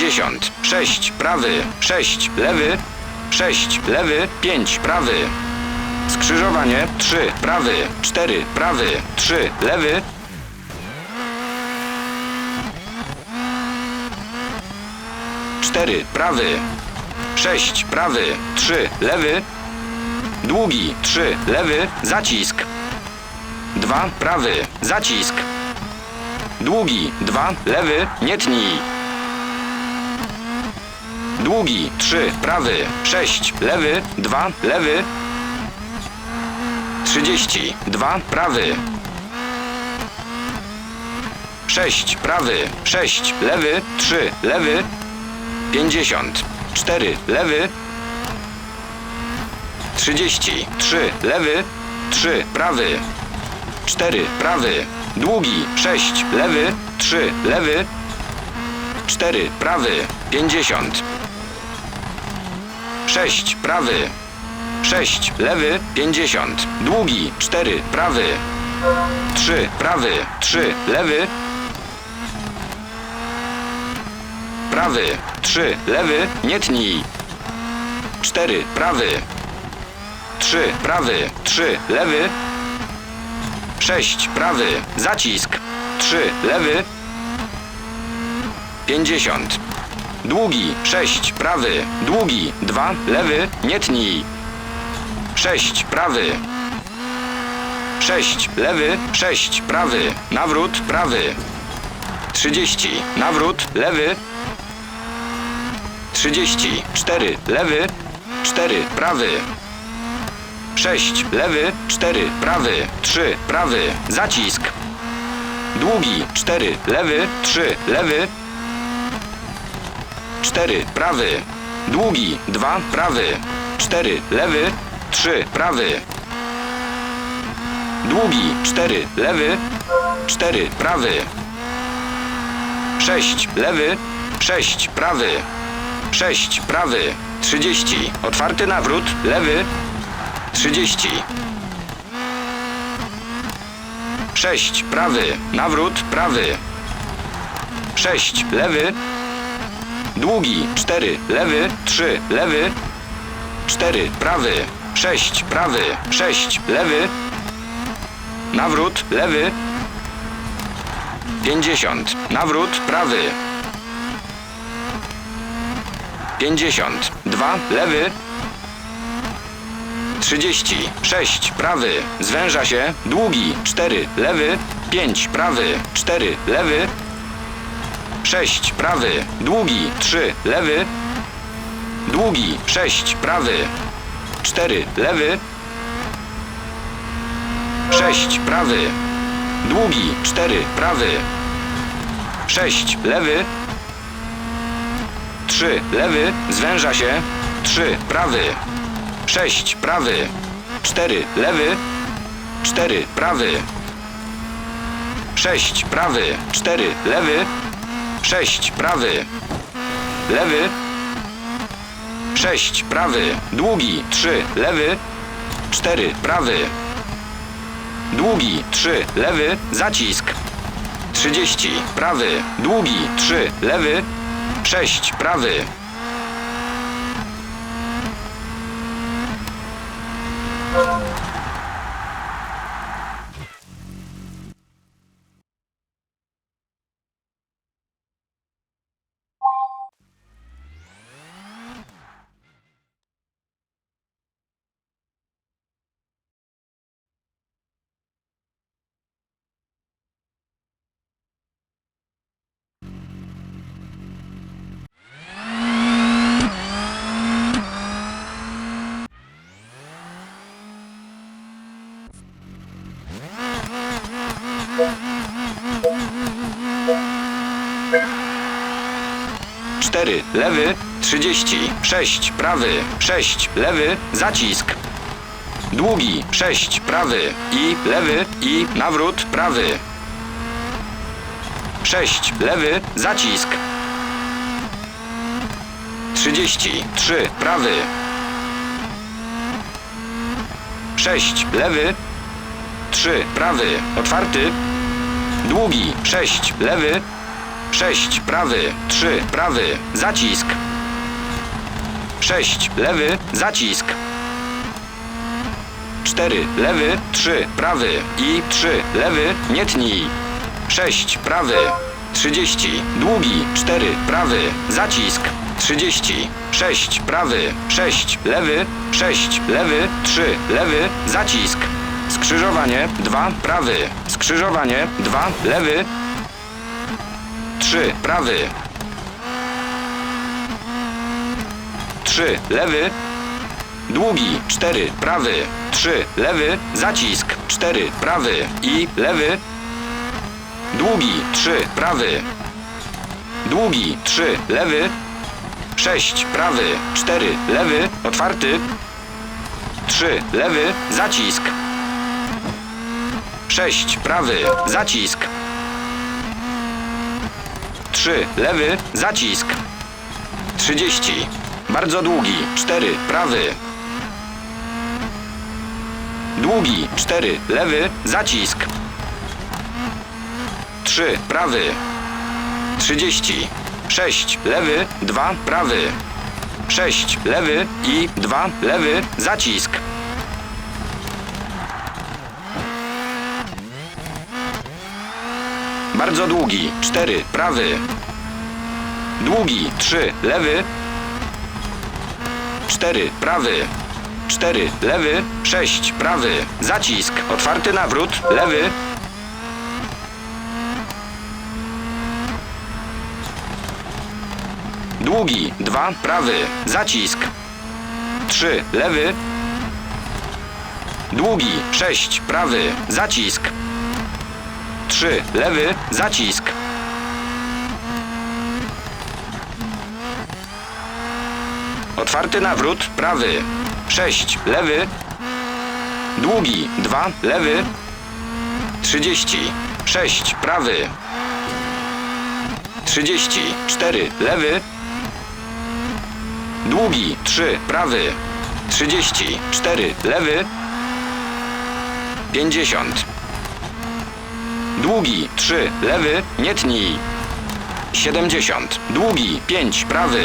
50, 6, prawy, 6, lewy, 6, lewy, 5, prawy. Skrzyżowanie, 3, prawy, 4, prawy, 3, lewy. Cztery, prawy, sześć, prawy, trzy, lewy, długi, trzy, lewy, zacisk. Dwa, prawy, zacisk. Długi, dwa, lewy, nie tnij. Długi, trzy, prawy, sześć, lewy, dwa, lewy. Trzydzieści, dwa, prawy. Sześć, prawy, sześć, lewy, trzy, lewy. Pięćdziesiąt, cztery, lewy. Trzydzieści, trzy, lewy, trzy, prawy. Cztery, prawy. Długi, sześć, lewy, trzy, lewy. Cztery, prawy, pięćdziesiąt. Sześć, prawy. Sześć, lewy, pięćdziesiąt. Długi, cztery, prawy. Trzy, prawy, trzy, lewy. Prawy, trzy, lewy, nie tnij. Cztery, prawy. Trzy, prawy, trzy, lewy. Sześć, prawy, zacisk. Trzy, lewy. Pięćdziesiąt. Długi, sześć, prawy, długi, dwa, lewy, nie tnij. Sześć, prawy. Sześć, lewy, sześć, prawy, nawrót, prawy. Trzydzieści, nawrót, lewy. Trzydzieści, cztery, lewy, cztery, prawy. Sześć, lewy, cztery, prawy, trzy, prawy, zacisk. Długi, cztery, lewy, trzy, lewy. Cztery, prawy. Długi, dwa, prawy. Cztery, lewy, trzy, prawy. Długi, cztery, lewy, cztery, prawy. Sześć, lewy, sześć, prawy. Sześć, prawy. Trzydzieści. Otwarty nawrót, lewy. Trzydzieści. Sześć, prawy. Nawrót, prawy. Sześć, lewy. Długi, cztery, lewy, trzy, lewy. Cztery, prawy. Sześć, prawy. Sześć, lewy. Nawrót, lewy. Pięćdziesiąt. Nawrót, prawy. Pięćdziesiąt. Dwa, lewy. Trzydzieści. Sześć, prawy. Zwęża się. Długi. Cztery, lewy. Pięć, prawy. Cztery, lewy. Sześć, prawy. Długi. Trzy, lewy. Długi. Sześć, prawy. Cztery, lewy. Sześć, prawy. Długi, cztery, prawy. Sześć, lewy. Trzy, lewy, zwęża się. Trzy, prawy. Sześć, prawy. Cztery, lewy. Cztery, prawy. Sześć, prawy. Cztery, lewy. Sześć, prawy. Lewy. Sześć, prawy. Długi, trzy, lewy. Cztery, prawy. Długi, trzy, lewy, zacisk. Trzydzieści, prawy, długi, trzy, lewy, sześć, prawy. Cztery, lewy, trzydzieści, sześć, prawy, sześć, lewy, zacisk. Długi, sześć, prawy i lewy i nawrót, prawy. Sześć, lewy, zacisk. Trzydzieści, trzy, prawy. Sześć, lewy, trzy, prawy, otwarty. Długi, sześć, lewy, 6, prawy, 3, prawy, zacisk. 6, lewy, zacisk. 4, lewy, 3, prawy. I 3, lewy, nie tnij. 6, prawy, 30, długi, 4, prawy, zacisk. 30, 6, prawy, 6, lewy, 6, lewy, 3, lewy, zacisk. Skrzyżowanie, 2, prawy, skrzyżowanie, 2, lewy, 3, prawy. 3, lewy. Długi, 4, prawy. 3, lewy. Zacisk, 4, prawy i lewy. Długi, 3, prawy. Długi, 3, lewy. 6, prawy. 4, lewy. Otwarty. 3, lewy. Zacisk. 6, prawy. Zacisk. 3, lewy, zacisk. 30, bardzo długi, 4, prawy. Długi, 4, lewy, zacisk. 3, prawy. 30, 6, lewy, 2, prawy. 6, lewy i 2, lewy, zacisk. Bardzo długi, 4, prawy. Długi, 3, lewy. 4, prawy. 4, lewy. 6, prawy. Zacisk, otwarty nawrót, lewy. Długi, 2, prawy. Zacisk. 3, lewy. Długi, 6, prawy. Zacisk. 3, lewy, zacisk. Otwarty nawrót, prawy. 6, lewy. Długi, 2, lewy. 30, 6, prawy. 30, 4, lewy. Długi, 3, prawy. 30, 4, lewy. 50. Długi 3, lewy, nie tnij. 70. Długi 5, prawy.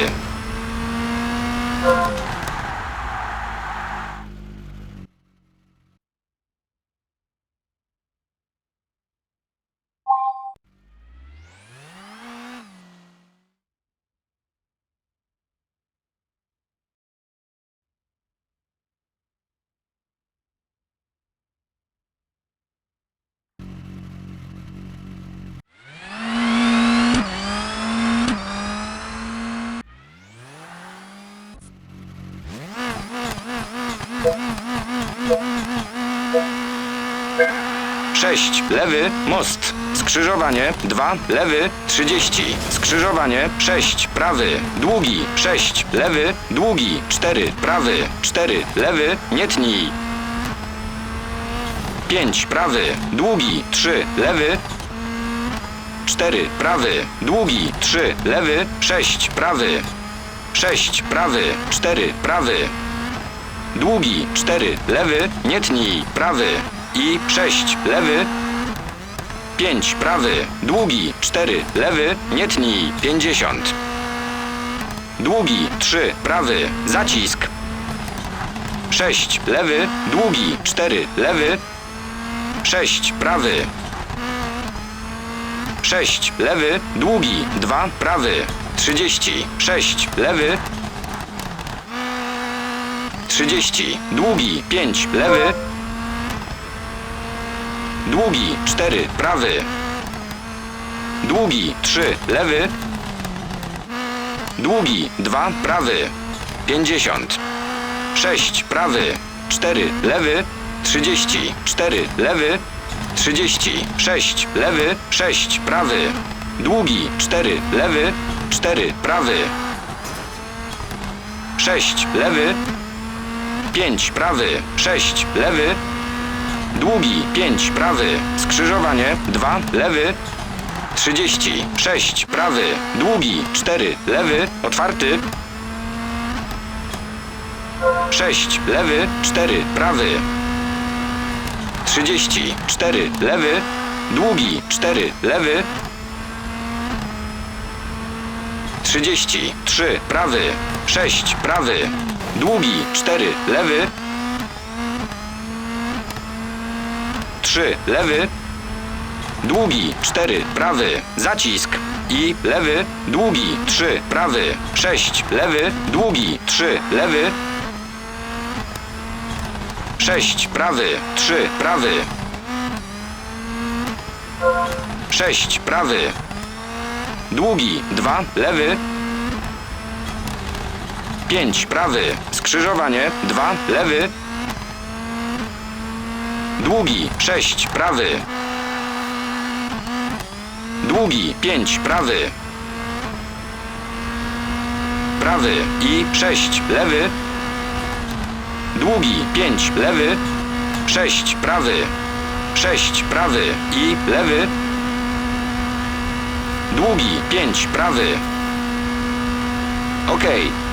Sześć, lewy, most. Skrzyżowanie, dwa, lewy, trzydzieści. Skrzyżowanie, sześć, prawy, długi, sześć, lewy, długi, cztery, prawy, cztery, lewy, nie tnij. Pięć, prawy, długi, trzy, lewy, cztery, prawy, długi, trzy, lewy, sześć, prawy, sześć, prawy, cztery, prawy, Długi, 4, lewy, nie tnij, prawy i 6, lewy, 5, prawy, długi, 4, lewy, nie tnij, 50. Długi, 3, prawy, zacisk. 6, lewy, długi, 4, lewy, 6, prawy. 6, lewy, długi, 2, prawy, 30, 6, lewy, 30. Długi. 5. Lewy. Długi 4. Prawy. Długi 3. Lewy. Długi 2. Prawy. 50. 6. Prawy. 4. Lewy. 30. 4. Lewy. 30. 6. Lewy. 6. Prawy. Długi 4. Lewy. 4. Prawy. 6. Lewy. 5 prawy, 6 lewy, długi 5 prawy, skrzyżowanie 2 lewy, 30 6 prawy, długi 4 lewy, otwarty. 6 lewy, 4 prawy, 30 4 lewy, długi 4 lewy, 30, 3, prawy, 6, prawy, długi, 4, lewy, 3, lewy, długi, 4, prawy, zacisk. I lewy, długi, 3, prawy, 6, lewy, długi, 3, lewy, 6, prawy, 3, prawy, 6, prawy, długi, 2, lewy, 5, prawy, skrzyżowanie, 2, lewy, długi, 6, prawy, długi, 5, prawy, prawy i 6, lewy, długi, 5, lewy, 6, prawy, 6, prawy i lewy, długi, 5, prawy. Okej.